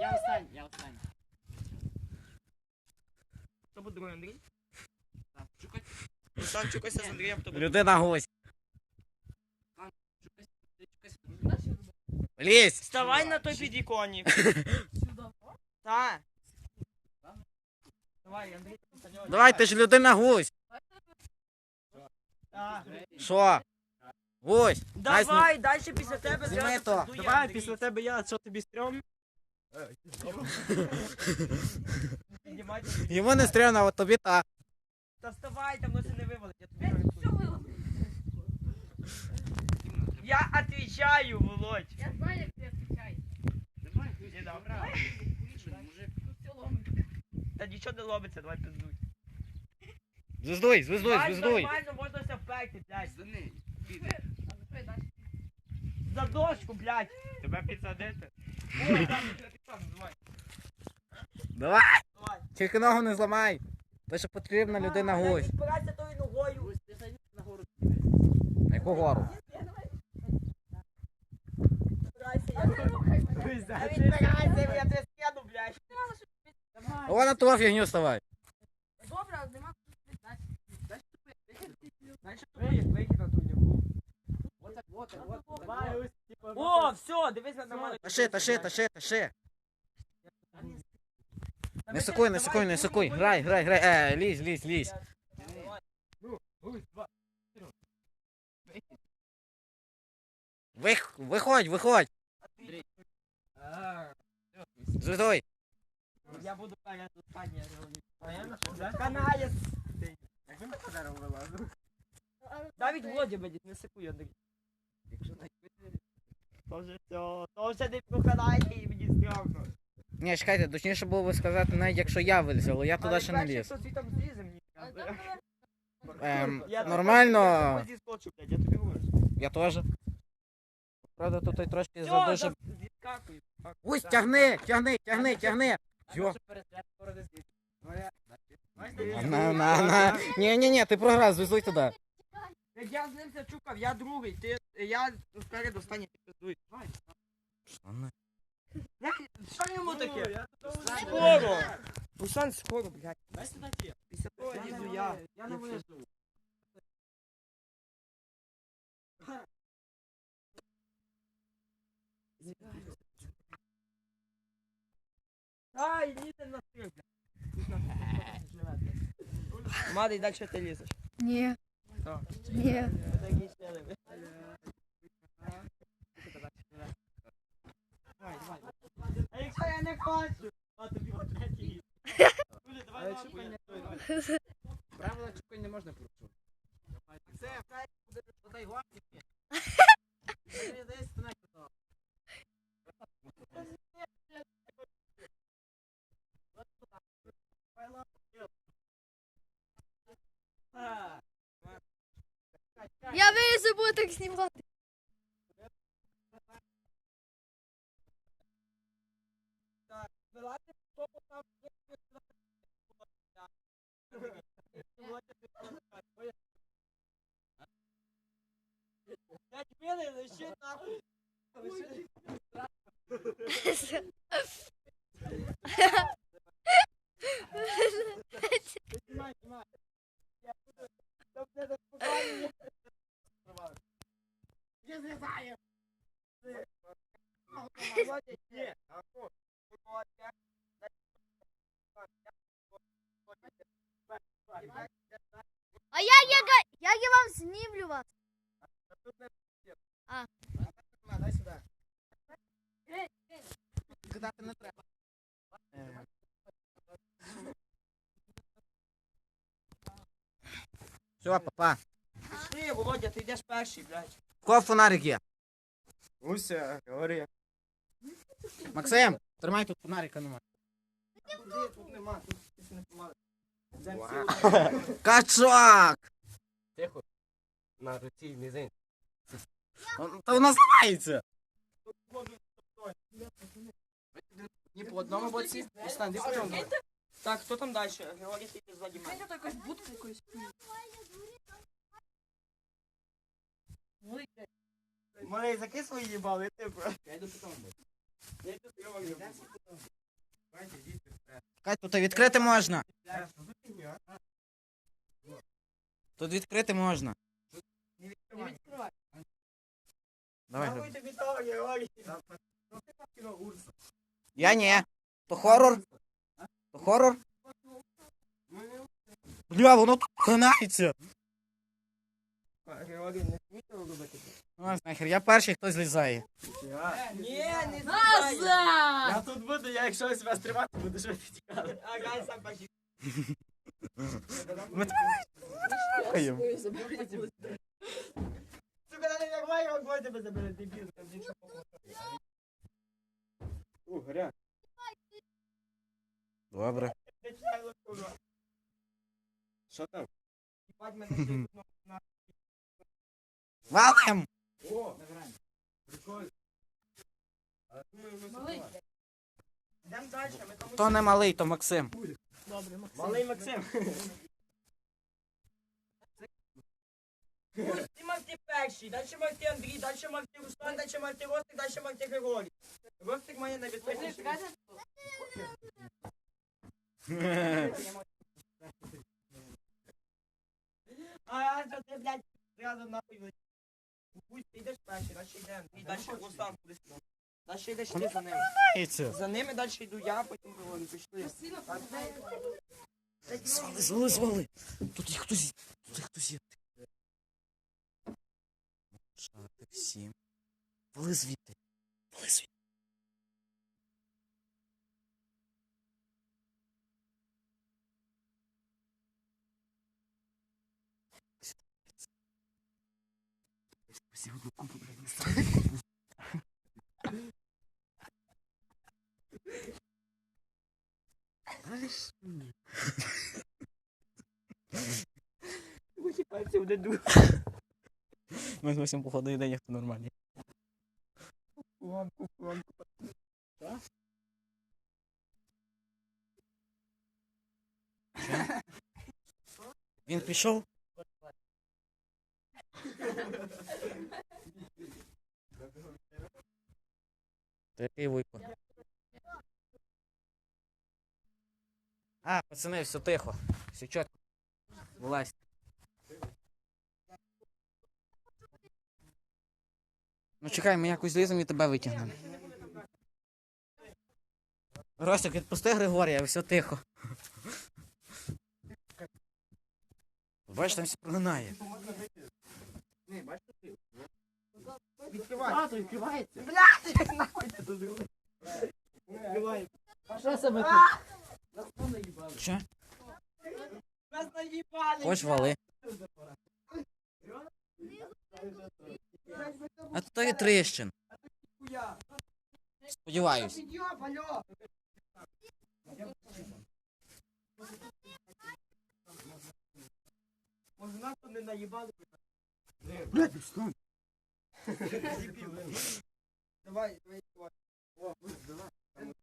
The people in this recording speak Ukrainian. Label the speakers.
Speaker 1: я останній, я останній.
Speaker 2: Хто буде другий Андрій?
Speaker 1: Так, чукай,
Speaker 2: Руслан чукайся з Андрієм, хто буде.
Speaker 3: Людина гость.
Speaker 1: чукай, чукай.
Speaker 3: Лізь!
Speaker 2: Вставай на той підіконник.
Speaker 4: Сюда.
Speaker 2: Та. Давай, Андрій.
Speaker 3: Давай, ти ж людина гусь.
Speaker 2: Та.
Speaker 3: Що? Гусь.
Speaker 2: Давай, далі після тебе
Speaker 3: Зніми
Speaker 2: зразу
Speaker 3: то.
Speaker 5: Давай
Speaker 2: Андрій.
Speaker 5: після тебе я, що тобі стрьом?
Speaker 2: Піднімайте.
Speaker 3: Йому не стрімно, а от тобі так.
Speaker 2: Та вставай, там носи не вивалить, я тобі. Я отвечаю, Володь.
Speaker 4: Я знаю, як ти відповідаєш.
Speaker 1: Мужик.
Speaker 4: Тут все ломить.
Speaker 2: Та нічого не лобиться, давай пиздуй.
Speaker 3: Звездуй, звездуй,
Speaker 2: Давай,
Speaker 3: звездуй.
Speaker 2: Нормально, можна все впекти, блядь.
Speaker 1: За неї.
Speaker 4: А за
Speaker 2: дошку, блядь.
Speaker 5: Тебе підсадити?
Speaker 2: Ой, так, давай.
Speaker 3: Давай, тільки ногу не зламай. То що потрібна людина
Speaker 2: Давай,
Speaker 3: гусь.
Speaker 2: Відпирайся тою ногою.
Speaker 1: На
Speaker 3: яку гору?
Speaker 2: Відпирайся, я
Speaker 4: Не рухай мене.
Speaker 2: Та відпирайся, я тебе скину, блядь.
Speaker 4: Давай.
Speaker 3: О, на ту фігню ставай.
Speaker 4: Добре, але нема
Speaker 5: ось,
Speaker 2: О, все, дивись на мене.
Speaker 3: Таши, таши, таши, таши. Не сукуй, не сукуй, не сукуй. Грай, грай, грай. Е, лізь, лізь, лізь. Вих, виходь, виходь. Звездуй.
Speaker 2: Я буду каня останнє Канає.
Speaker 5: Якби на подарок вилазив.
Speaker 2: Навіть Володя буде, не сикуй, Андрій.
Speaker 1: Якщо навіть.
Speaker 2: То вже все, то вже не проканає і мені стрьомно.
Speaker 3: Ні, чекайте, точніше було би сказати, навіть якщо я вилізу, але я туди ще не ліз. Ем, нормально.
Speaker 2: Я
Speaker 3: теж. Правда, тут і трошки задуже. Ось, тягни, тягни, тягни, тягни. Йо. На, на, на. Ні, ні, ні, ти програв, звезуй туди.
Speaker 2: Я з ним це чукав, я другий, ти, я спереду останній підпиздуй. Давай. Як- Що йому таке? Скоро! Руслан, скоро, блядь.
Speaker 1: Дай сюди ті.
Speaker 2: Після того їду я.
Speaker 1: Я не вижу.
Speaker 2: Ай, лізе на стріль, Мада, і далі ти лізеш.
Speaker 4: Ні.
Speaker 2: Так.
Speaker 4: Ні.
Speaker 2: Такі сили. Давай, давай. А хочу? А тобі
Speaker 1: той. Правила чукай не можна порушувати.
Speaker 2: Це, хай
Speaker 4: Я вилізу, буду так знімати.
Speaker 2: Вилазить, хто там є, Я тебе лише Я.
Speaker 4: А я, га- я вам знімлю вас?
Speaker 1: Дай сюди. Кидати не треба.
Speaker 3: Все, папа.
Speaker 2: Пішли, Володя, ти йдеш перший, блядь.
Speaker 3: В Кого фонарик є?
Speaker 5: Уся, говори.
Speaker 3: Максим, тримай тут фонарика немає.
Speaker 2: Тут нема, тут не помали.
Speaker 3: Качок!
Speaker 5: Тихо. На руці мізинь.
Speaker 3: Та воно зламається.
Speaker 1: Ні по одному боці. Остань, ти по.
Speaker 2: Так, хто там далі? Георгій, йдеш ззаді мене.
Speaker 4: Це якась будка якоюсь.
Speaker 2: Малий, закинь їбали, ти, бро.
Speaker 1: Я йду по тому боці.
Speaker 2: Я не.
Speaker 3: Чекай, тут відкрити можна. Тут відкрити можна.
Speaker 2: Не.
Speaker 3: Давай. Я ні. То хорор. То хорор. Бля, воно тут хинається.
Speaker 2: Георгій, не робити.
Speaker 3: Ну, а нахер, я перший, хто злізає.
Speaker 2: Ні, не
Speaker 4: Назад!
Speaker 5: Я тут буду, я якщо себе стримати, буду швидко тікати.
Speaker 2: Ага, сам бачиш.
Speaker 3: Ми Хаєм.
Speaker 2: Сука, не нормально, як твой тебе забере, дебіл. У, горя.
Speaker 3: Добре.
Speaker 5: Що там?
Speaker 2: На-
Speaker 3: Валим!
Speaker 2: О, прикольно. А думаю, ви забрали. Йдемо далі, ми там
Speaker 3: То не малий, то Максим.
Speaker 2: Малий Максим. Ти Марти перший, далі Марти Андрій, далі Марти Руслан, далі Марти Ростик, далі Марти Григорій. Ростик має найбезпечніший. А, що ти, блядь, зразу нахуй влетів. Йдеш перший, далі йде Андрій, далі йдеш ти за
Speaker 3: ними.
Speaker 2: За ними далі йду я, потім Григорій. Пішли.
Speaker 3: Звали, звали, звали. Тут їх хтось, тут їх хтось є. Вали звідти. Вали звідти.
Speaker 2: Ось пальці в деду.
Speaker 3: Ми з Максим походу йде, ніхто нормальний.
Speaker 2: Фланку, фланку.
Speaker 3: Він пішов? Який вуйко? А, пацани, все тихо. Все чітко. Вилазь. Ну чекай, ми якось зліземо і тебе витягнемо. Ростик, відпусти Григорія, все тихо. Бачиш, там все прогинає.
Speaker 2: Ні, бачиш ти? Відкривай.
Speaker 5: А, то відкривається.
Speaker 2: Блядь, нахуй ти тут? Відкривай.
Speaker 5: Що себе тут? Нас хто наїбали?
Speaker 3: Що?
Speaker 2: Нас наїбали.
Speaker 3: Хоч вали. А то і тріщин.
Speaker 2: Хуя.
Speaker 3: Сподіваюсь.
Speaker 2: Може нас тут не наїбали?
Speaker 5: Блядь, встань.
Speaker 2: Давай, давай, давай. О, давай.